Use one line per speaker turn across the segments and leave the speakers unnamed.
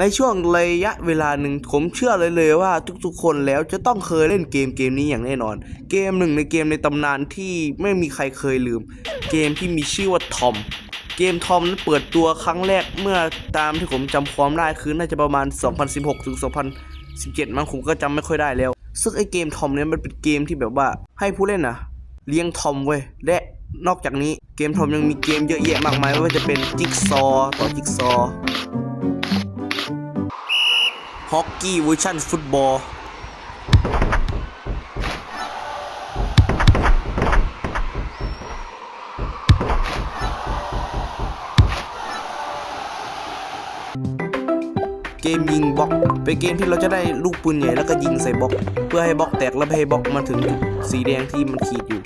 ในช่วงระยะเวลาหนึ่งผมเชื่อเลยเลยว่าทุกๆ คนแล้วจะต้องเคยเล่นเกมเกมนี้อย่างแน่นอน เกมหนึ่งในเกมในตำนานที่ไม่มีใครเคยลืม เกมที่มีชื่อว่าทอมเกมทอมนั้นเปิดตัวครั้งแรกเมื่อตามที่ผมจำความได้คือน่าจะประมาณ 2016ถึง2017 มั้งผมก็จำไม่ค่อยได้แล้ว ซึ่งไอเกมทอมเนี่ยมันเป็นเกมที่แบบว่าให้ผู้เล่นนะเลี้ยงทอมเว้ยและนอกจากนี้เกมทอมยังมีเกมเยอะแยะมากมายไม่ว่าจะเป็นจิ๊กซอต่อจิ๊กซอ ฮอกกี้เวอร์ชันฟุตบอลเกมยิงบล็อก เป็นเกมที่เราจะได้ลูกปืนใหญ่แล้วก็ยิงใส่บล็อก เพื่อให้บล็อกแตกแล้วให้บล็อกมาถึงจุดสีแดงที่มันขีดอยู่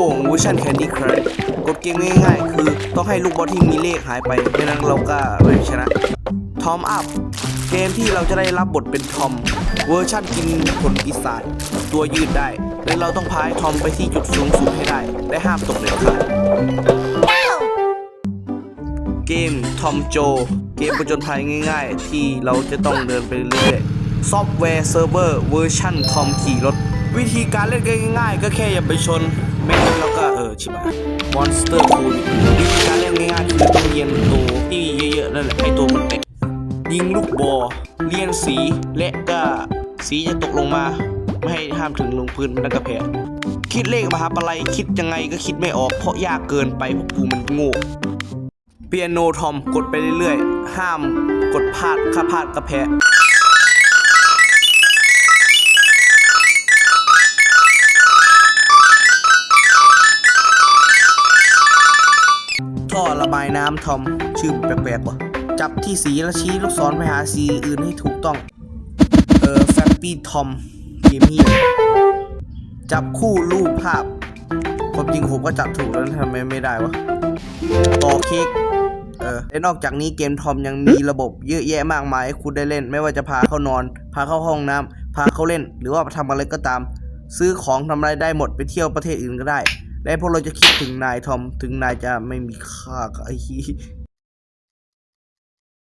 ลูกโป่งเวอร์ชันแคนดี้ครักดเกมง่ายๆ คือต้องให้ลูกบอลที่มีเลขหายไปไม่นั้นเราก็ไม่ชนะทอมอัพเกมที่เราจะได้รับบทเป็นทอม เวอร์ชันกินผลปีศาจตัวยืดได้ และเราต้องพายทอมไปที่จุดสูงสุดให้ได้ และห้ามตกเด็ดขาดเกมทอมโจ เกมประจนภัยง่าย ๆ ที่เราจะต้องเดินไปเรื่อยซอฟต์แวร์เซิร์ฟเวอร์เวอร์ชันทอมขี่รถ วิธีการเล่นง่ายๆ ก็แค่อย่าไปชน ไม่งั้นเราก็เออชิบะมอนสเตอร์คูลวิธีการเล่นง่ายๆคือต้องเรียนตัวที่เยอะๆนั่นแหละไอตัวมันเตะยิงลูกบอลเรียนสีและก็สีจะตกลงมาไม่ให้ห้ามถึงลงพื้นนั่นก็แพ้คิดเลขมหาปลัยคิดยังไงก็คิดไม่ออกเพราะยากเกินไปเพราะกูมันโง่เปียโนทอมกดไปเรื่อยๆ ห้ามกดพลาดค่าพลาดก็แพ้ ท่อระบายน้ำทอมชื่อแปลกๆวะจับที่สีแล้วชี้ลูกศรไปหาสีอื่นให้ถูกต้อง เออแฟปปี้ทอมเกมนี้จับคู่รูปภาพความจริงผมก็จับถูกแล้วทำไมไม่ได้วะต่อค้กเออและนอกจากนี้เกมทอมยังมีระบบเยอะแยะมากมายให้คุณได้เล่น ไม่ว่าจะพาเข้านอน พาเข้าห้องน้ำพาเข้าเล่น หรือว่าทำอะไรก็ตาม ซื้อของทำอะไรได้หมดไปเที่ยวประเทศอื่นก็ได้ และพวกเราจะคิดถึงนายทอม ถึงนายจะไม่มีค่าก็ไอ้